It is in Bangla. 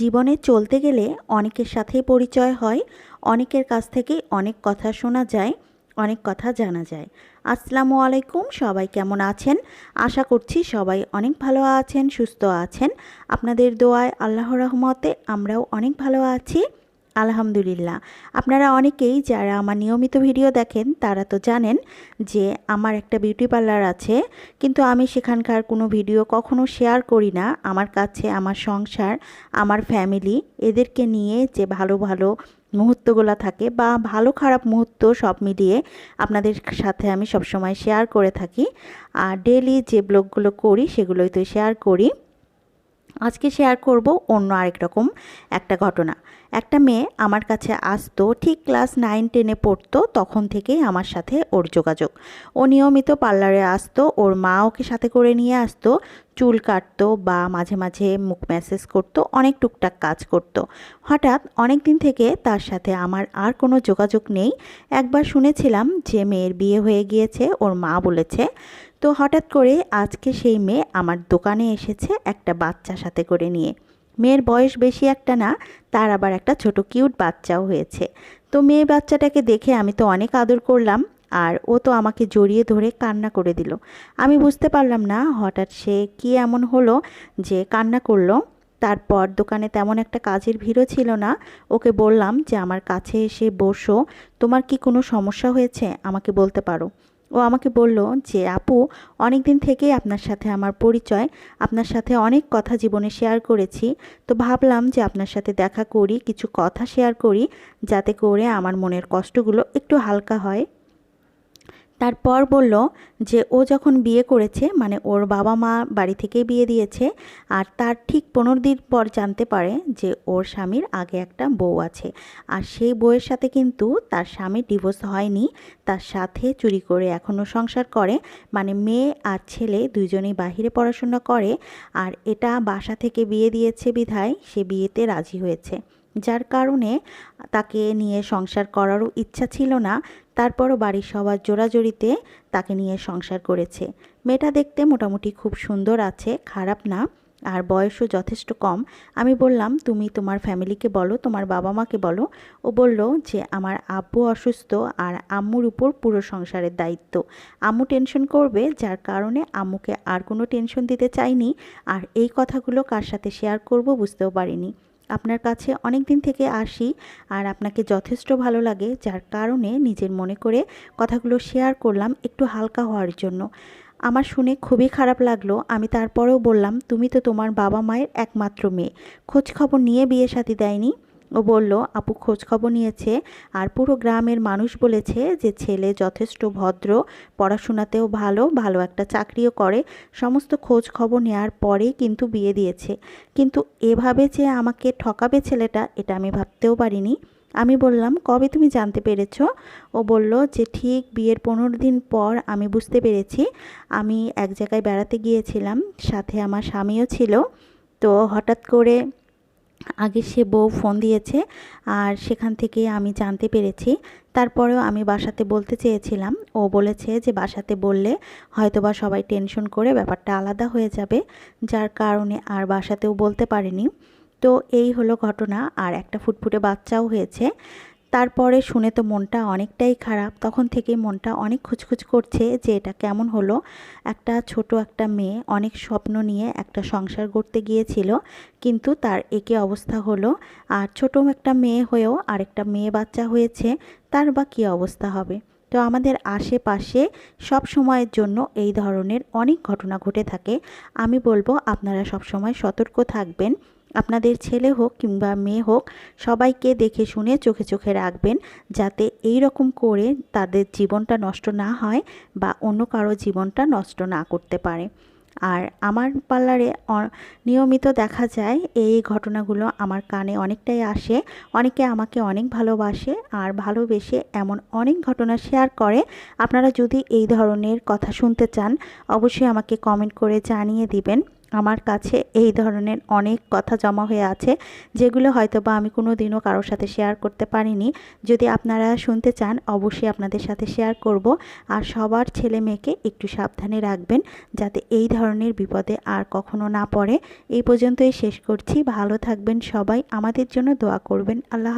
জীবনে চলতে গেলে অনেকের সাথে পরিচয় হয়, অনেকের কাছ থেকে অনেক কথা শোনা যায়, অনেক কথা জানা যায়। আসসালামু আলাইকুম, সবাই কেমন আছেন? আশা করছি সবাই অনেক ভালো আছেন, সুস্থ আছেন। আপনাদের দোয়ায় আল্লাহ রহমতে আমরাও অনেক ভালো আছি। আলহামদুলিল্লাহ। আপনারা অনেকেই যারা আমার নিয়মিত ভিডিও দেখেন, তারা তো জানেন যে আমার একটা বিউটি পার্লার আছে, কিন্তু আমি সেখানকার কোনো ভিডিও কখনো শেয়ার করি না। আমার কাছে, আমার সংসার, আমার ফ্যামিলি এদেরকে নিয়ে যে ভালো ভালো মুহূর্তগুলো থাকে বা ভালো, খারাপ মুহূর্ত সব মিলিয়ে আপনাদের সাথে আমি সবসময় শেয়ার করে থাকি। আর ডেলি যে ব্লগগুলো করি, সেগুলোই তো শেয়ার করি। আজকে শেয়ার করব অন্য আরেক রকম একটা ঘটনা। একটা মেয়ে আমার কাছে আসতো, ঠিক ক্লাস নাইন টেনে পড়তো, তখন থেকেই আমার সাথে ওর যোগাযোগ। ও নিয়মিত পার্লারে আসতো, ওর মা ওকে সাথে করে নিয়ে আসতো, চুল কাটতো বা মাঝে মাঝে মুখ ম্যাসেজ করতো, অনেক টুকটাক কাজ করতো। হঠাৎ অনেক দিন থেকে তার সাথে আমার আর কোনো যোগাযোগ নেই। একবার শুনেছিলাম যে মেয়ের বিয়ে হয়ে গিয়েছে, ওর মা বলেছে। তো হঠাৎ করে আজকে সেই মেয়ে আমার দোকানে এসেছে একটা বাচ্চা সাথে করে নিয়ে। মেয়ের বয়স বেশি একটা না, তার আবার একটা ছোট কিউট বাচ্চাও হয়েছে। তো মেয়ে বাচ্চাটাকে দেখে আমি তো অনেক আদর করলাম, আর ও তো আমাকে জড়িয়ে ধরে কান্না করে দিল। আমি বুঝতে পারলাম না হঠাৎ সে কি এমন হলো যে কান্না করল। তারপর দোকানে তেমন একটা কাজের ভিড়ও ছিল না। ওকে বললাম যে, আমার কাছে এসে বসো, তোমার কি কোনো সমস্যা হয়েছে? আমাকে বলতে পারো। ও আমাকে বলল যে, আপু অনেক দিন থেকেই আপনার সাথে আমার পরিচয়। আপনার সাথে অনেক কথা জীবনে শেয়ার করেছি। তো ভাবলাম যে, আপনার সাথে দেখা করি, কিছু কথা শেয়ার করি, যাতে করে আমার মনের কষ্টগুলো একটু হালকা হয়। তারপর বলল যে ও যখন বিয়ে করেছে মানে ওর বাবা মা বাড়ি থেকেই বিয়ে দিয়েছে, আর তার ঠিক পনেরো দিন পর জানতে পারে যে ওর স্বামীর আগে একটা বউ আছে। আর সেই বউয়ের সাথে কিন্তু তার স্বামীর ডিভোর্স হয়নি, তার সাথে চুরি করে এখনও সংসার করে মানে মেয়ে আর ছেলে দুজনেই বাহিরে পড়াশোনা করে, আর এটা বাসা থেকে বিয়ে দিয়েছে বিধায় সে বিয়েতে রাজি হয়েছে। যার কারণে তাকে নিয়ে সংসার করারও ইচ্ছা ছিল না তারপরও বাড়ির সবার জোরাজোরিতে তাকে নিয়ে সংসার করেছে। মেয়েটা দেখতে মোটামুটি খুব সুন্দর আছে, খারাপ না, আর বয়সও যথেষ্ট কম। আমি বললাম, তুমি তোমার ফ্যামিলিকে বলো, তোমার বাবা মাকে বলো। ও বলল যে, আমার আব্বু অসুস্থ আর আম্মুর উপর পুরো সংসারের দায়িত্ব। আম্মু টেনশন করবে, যার কারণে আম্মুকে আর কোনো টেনশন দিতে চাইনি, আর এই কথাগুলো কার সাথে শেয়ার করব বুঝতেও পারিনি। আপনার কাছে অনেক দিন থেকে আসি আর আপনাকে যথেষ্ট ভালো লাগে, যার কারণে নিজের মনে করে কথাগুলো শেয়ার করলাম একটু হালকা হওয়ার জন্য। আমার শুনে খুবই খারাপ লাগল। আমি তারপরেও বললাম, তুমি তো তোমার বাবা মায়ের একমাত্র মেয়ে। খোঁজখবর নিয়ে বিয়ে সাথী দেয়নি? ও বলল, আপু খোঁজ খবর নিয়েছে আর পুরো গ্রামের মানুষ বলেছে যে ছেলে যথেষ্ট ভদ্র, পড়াশোনাতেও ভালো ভালো একটা চাকরিও করে। সমস্ত খোঁজ খবর নেওয়ার পরেই কিন্তু বিয়ে দিয়েছে। কিন্তু এভাবে যে আমাকে ঠকাবে ছেলেটা, এটা আমি ভাবতেও পারিনি। আমি বললাম, কবে তুমি জানতে পেরেছ? ও বলল, যে ঠিক বিয়ের পনেরো দিন পর আমি বুঝতে পেরেছি। আমি এক জায়গায় বেড়াতে গিয়েছিলাম, সাথে আমার স্বামীও ছিল। তো হঠাৎ করে আগে সে বউ ফোন দিয়েছে আর সেখান থেকে আমি জানতে পেরেছি। তারপরেও আমি বাসাতে বলতে চেয়েছিলাম। ও বলেছে যে বাসাতে বললে হয়তোবা সবাই টেনশন করে ব্যাপারটা আলাদা হয়ে যাবে, যার কারণে আর বাসাতেও বলতে পারেনি। তো এই হলো ঘটনা। আর একটা ফুটফুটে বাচ্চাও হয়েছে। তারপরে শুনে তো মনটা অনেকটাই খারাপ, তখন থেকেই মনটা অনেক খুচখুচ করছে যে এটা কেমন হলো। একটা ছোট একটা মেয়ে অনেক স্বপ্ন নিয়ে একটা সংসার করতে গিয়েছিল, কিন্তু তার একে অবস্থা হলো। আর ছোট একটা মেয়ে হয়েও আরেকটা মেয়ে বাচ্চা হয়েছে, তার বা কী অবস্থা হবে? তো আমাদের আশেপাশে সব সময়ের জন্য এই ধরনের অনেক ঘটনা ঘটে থাকে। আমি বলব আপনারা সব সময় সতর্ক থাকবেন। আপনাদের ছেলে হোক কিংবা মেয়ে হোক, সবাইকে দেখে শুনে চোখে চোখে রাখবেন যাতে এই রকম করে তাদের জীবনটা নষ্ট না হয় বা অন্য কারও জীবনটা নষ্ট না করতে পারে। আর আমার পার্লারে নিয়মিত দেখা যায় এই ঘটনাগুলো আমার কানে অনেকটাই আসে। অনেকে আমাকে অনেক ভালোবাসে আর ভালোবেসে এমন অনেক ঘটনা শেয়ার করে। আপনারা যদি এই ধরনের কথা শুনতে চান, অবশ্যই আমাকে কমেন্ট করে জানিয়ে দিবেন। আমার কাছে এই ধরনের অনেক কথা জমা হয়ে আছে, যেগুলো হয়তো বা আমি কোনো দিনও কারোর সাথে শেয়ার করতে পারিনি। যদি আপনারা শুনতে চান, অবশ্যই আপনাদের সাথে শেয়ার করব। আর সবার ছেলে মেয়েকে একটু সাবধানে রাখবেন, যাতে এই ধরনের বিপদে আর কখনো না পড়ে। এই পর্যন্তই শেষ করছি। ভালো থাকবেন সবাই। আমাদের জন্য দোয়া করবেন। আল্লাহ